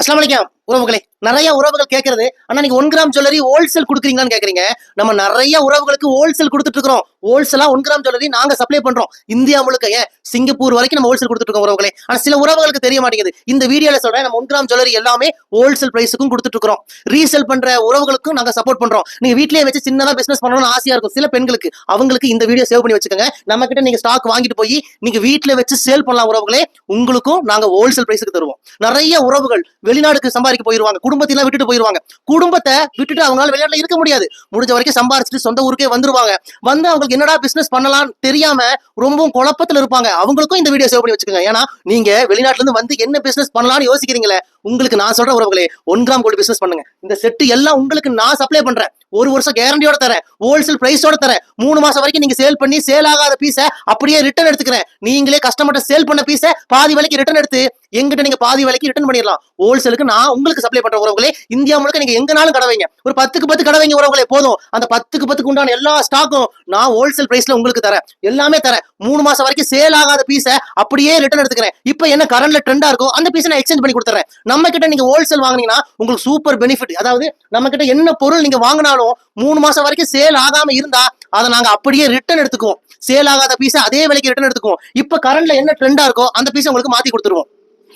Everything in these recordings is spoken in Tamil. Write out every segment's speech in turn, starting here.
আসসালামু আলাইকুম உறவுகளே. நிறைய உறவுகள் கேட்கறது. ஆனா நீங்க ஒன் கிராம் ஜுவல்லரி ஹோல்சேல் கொடுக்குறீங்களான்னு கேக்குறீங்க நம்ம நிறைய உறவுகளுக்கு ஹோல்சேல் கொடுத்துட்டு இருக்கிறோம் ஹோல்சேலா ஒன் கிராம் ஜுவல்லரி நாங்க சப்ளை பண்றோம். இந்தியா முழுக்க ஏன்? சிங்கப்பூர் வரைக்கும் நம்ம ஹோல்சேல் கொடுத்துட்டு இருக்கோம் உறவுகளே. ஆனா சில உறவுகளுக்கு தெரிய மாட்டேங்குது. இந்த வீடியோல சொல்றேன் நம்ம ஒன் கிராம் ஜுவல்லரி எல்லாமே ஹோல்சேல் பிரைஸுக்கும் கொடுத்துட்டு இருக்கிறோம் ரீசேல் பண்ற உறவுகளுக்கும் நாங்க சப்போர்ட் பண்றோம். நீங்க வீட்லயே வச்சு சின்னதா பிசினஸ் பண்ணணும்னு ஆசையா இருக்கும். சில பெண்களுக்கு அவங்களுக்கு இந்த வீடியோ சேவ் பண்ணி வச்சுக்கோங்க. நம்ம கிட்ட நீங்க ஸ்டாக் வாங்கிட்டு போய் நீங்க வீட்டுல வச்சு சேல் பண்ணலாம் உறவுகளே. உங்களுக்கும் நாங்க ஹோல்சேல் பிரைஸுக்கு தருவோம். நிறைய உறவுகள் வெளிநாடுக்கு சம்பாதிக்க போயிருவாங்க. குடும்பத்தையெல்லாம் விட்டுட்டு போயிருவாங்க. குடும்பத்தை விட்டுட்டு அவங்களால வெளிநாட்டுல இருக்க முடியாது. முடிஞ்ச வரைக்கும் சம்பாரிச்சுட்டு சொந்த ஊருக்கே வந்துருவாங்க. வந்து அவங்களுக்கு என்னடா பிசினஸ் பண்ணலாம்னு தெரியாம ரொம்பவும் குழப்பத்துல இருப்பாங்க. அவங்களுக்கும் இந்த வீடியோ சேவ் பண்ணி வச்சுக்கோங்க. ஏன்னா நீங்க வெளிநாட்டுல இருந்து வந்து என்ன பிசினஸ் பண்ணலாம்னு யோசிக்கிறீங்களே உங்களுக்கு நான் சொல்ற உறவுகளே ஒன் கிராம் கோல்டு பிசினஸ் பண்ணுங்க. இந்த செட்டு எல்லாம் உங்களுக்கு நான் சப்ளை பண்றேன். ஒரு வருஷம் கேரண்டியோட தரேன். ஹோல்சேல் பிரைஸோட தரேன். மூணு மாசம் வரைக்கும் நீங்க சேல் பண்ணி சேல் ஆகாத பீஸை அப்படியே ரிட்டர்ன் எடுத்துக்கிறேன். நீங்களே கஸ்டமர்ட்ட சேல் பண்ண பீஸை பாதி விலைக்கு ரிட்டர்ன் எடுத்து எங்கிட்ட நீங்க பாதி விலைக்கு ரிட்டர்ன் பண்ணிடலாம். ஹோல்சேலுக்கு நான் உங்களுக்கு சப்ளை பண்ற உறவுகளே இந்தியா முழுக்க நீங்க எங்கனாலும் கடை வைங்க. ஒரு பத்துக்கு பத்து கடை வைங்க உறவுகளே போதும். அந்த பத்துக்கு பத்துக்கு உண்டான எல்லா ஸ்டாக்கும் நான் ஹோல்சேல் பிரைஸ்ல உங்களுக்கு தரேன். எல்லாமே தரேன். மூணு மாசம் வரைக்கும் சேல் ஆகாத பீஸை அப்படியே ரிட்டர்ன் எடுத்துக்கிறேன். இப்போ என்ன கரண்ட்ல ட்ரெண்டா இருக்கோ அந்த பீஸை நான் எக்ஸ்சேஞ்ச் பண்ணி கொடுத்துறேன். நம்ம கிட்ட நீங்க ஹோல்சேல் வாங்குனீங்கன்னா உங்களுக்கு சூப்பர் பெனிஃபிட் அதாவது நம்ம கிட்ட என்ன பொருள் நீங்க வாங்கினாலும் மூணு மாசம் வரைக்கும் சேல் ஆகாம இருந்தா அதை நாங்க அப்படியே ரிட்டர்ன் எடுத்துக்குவோம். சேல் ஆகாத பீஸை அதே விலைக்கு ரிட்டர்ன் எடுத்துக்குவோம். இப்போ கரண்ட்ல என்ன ட்ரெண்டா இருக்கோ அந்த பீஸை உங்களுக்கு மாத்தி கொடுத்துருவோம்.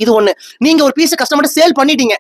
இது ஒண்ணு. நீங்க ஒரு பீஸ் கஸ்டமர்ட்ட சேல் பண்ணிட்டீங்க.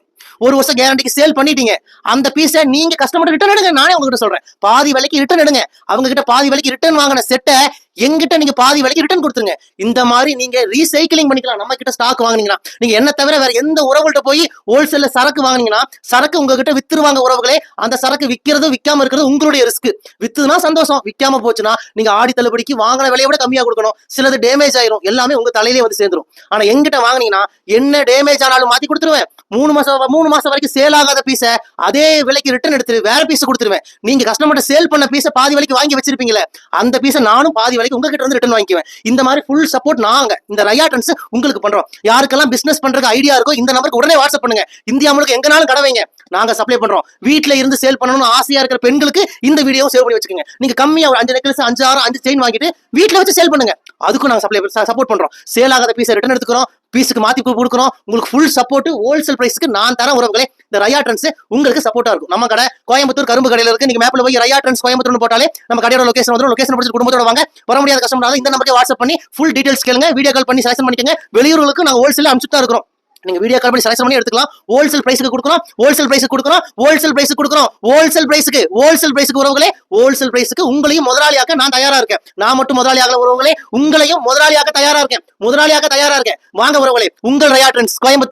ஒரு வருஷம் கேரண்டிக்கு சேல் பண்ணிட்டீங்க. அந்த பீஸை நீங்க கஸ்டமர் ரிட்டர்ன் எடுங்க. நானே உங்ககிட்ட சொல்றேன். பாதி விலைக்கு ரிட்டர்ன் எடுங்க. அவங்க கிட்ட பாதி விலைக்கு ரிட்டர்ன் வாங்கின செட்டை எங்கிட்ட நீங்க பாதி விலைக்கு ரிட்டர்ன் கொடுத்துருங்க. இந்த மாதிரி நீங்க ரீசைக்கிளிங் பண்ணிக்கலாம். நம்ம கிட்ட ஸ்டாக் வாங்குனீங்கன்னா. நீங்க என்ன தவிர வேற எந்த உறவுகிட்ட போய் ஹோல்சேல்ல சரக்கு வாங்குனீங்கன்னா சரக்கு உங்ககிட்ட வித்துருவாங்க உறவுகளே அந்த சரக்கு விக்கிறதும் விற்காம இருக்கிறது உங்களுடைய ரிஸ்க் வித்துனா சந்தோஷம். விற்காம போச்சுன்னா நீங்க ஆடி தள்ளுபடிக்கு வாங்கின விலையை விட கம்மியா கொடுக்கணும். சிலது டேமேஜ் ஆயிரும். எல்லாமே உங்க தலையிலே வந்து சேர்ந்துரும். ஆனா எங்கிட்ட வாங்குனீங்கன்னா என்ன டேமேஜ் ஆனாலும் மாத்தி கொடுத்துருவேன். மூணு மாசம் மூணு மாசம் வரைக்கும் சேல் ஆகாத பீஸை அதே விலைக்கு ரிட்டர்ன் எடுத்து வேற பீஸ் கொடுத்துருவேன். நீங்க கஸ்டமர்கிட்ட சேல் பண்ண பீஸை பாதி விலைக்கு வாங்கி வச்சிருப்பீங்களே அந்த பீஸை நானும் பாதி விலைக்கு உங்ககிட்ட வந்து ரிட்டர்ன் வாங்கிக்குவேன். இந்த மாதிரி ஃபுல் சப்போர்ட் நாங்க இந்த ரயா ட்ரெண்ட்ஸ் உங்களுக்கு பண்றோம். யாருக்கெல்லாம் பிசினஸ் பண்றதுக்கு ஐடியா இருக்கோ இந்த நம்பருக்கு உடனே வாட்ஸ்அப் பண்ணுங்க. இந்தியா முழுக்க எங்கனாலும் கடவைங்க நாங்கள் சப்ளை பண்ணுறோம் வீட்டில் இருந்து சேல் பண்ணணும்னு ஆசையாக இருக்கிற பெண்களுக்கு இந்த வீடியோ சேவ் பண்ணி வச்சுக்கோங்க. நீங்கள் கம்மியாக ஒரு அஞ்சு நெக்லஸ் அஞ்சு ஆறு அஞ்சு செயின் வாங்கிட்டு வீட்டில் வச்சு சேல் பண்ணுங்க. அதுக்கும் நாங்கள் சப்ளை சப்போர்ட் பண்ணுறோம் சேல் ஆகாத பீஸை ரிட்டர்ன் எடுத்துக்கிறோம். பீஸுக்கு மாற்றி கொடுக்குறோம். உங்களுக்கு ஃபுல் சப்போர்ட் ஹோல்சேல் பிரைஸ்க்கு நான் தரேன் உறவுகளே இந்த ரயா ட்ரெண்ட்ஸ் உங்களுக்கு சப்போர்ட்டாக இருக்கும். நம்ம கடை கோயம்புத்தூர் கரும்பு கடையில் இருக்கு. நீங்கள் மேப்பில் போய் ரயா ட்ரெண்ட்ஸ் கோயம்புத்தூர்னு போட்டாலே நம்ம கடையோட லொக்கேஷன் வந்துடும் லொக்கேஷன் படிச்சு குடும்பத்தோட வாங்க. வர முடியாத கஸ்டமர் இந்த நம்பருக்கு வாட்ஸ்அப் பண்ணி ஃபுல் டீடைல்ஸ் கேளுங்க. வீடியோ கால் பண்ணி செலக்ஷன் பண்ணிக்கோங்க. வெளியூர்களுக்கு நாங்கள் ஹோல்சேல் அனுப்பிச்சுட்டு தான் இருக்கிறோம். நீங்க வீடியோ கால் பண்ணி செலக்ஷன் பண்ணி எடுத்துக்கலாம். ஹோல்சேல் பிரைஸுக்கு கொடுக்குறோம் ஹோல்சேல் பிரைஸ்க்கு கொடுக்குறோம். ஹோல்சேல் பிரைஸ்க்கு கொடுக்குறோம் ஹோல்சேல் பிரைஸுக்கு ஹோல்சேல் பிரைஸுக்கு உறவுகளே ஹோல்சேல் பிரைஸுக்கு உங்களையும் முதலாளியாக நான் தயாரா இருக்கேன். நான் மட்டும் முதலாளியாக உறவுகளே உங்களையும் முதலாளியாக தயாரா இருக்கேன். முதலாளியாக தயாரா இருக்கேன். வாங்க உறவுகளே உங்கள் ரயா ட்ரெண்ட்ஸ் கோயம்புத்தூர்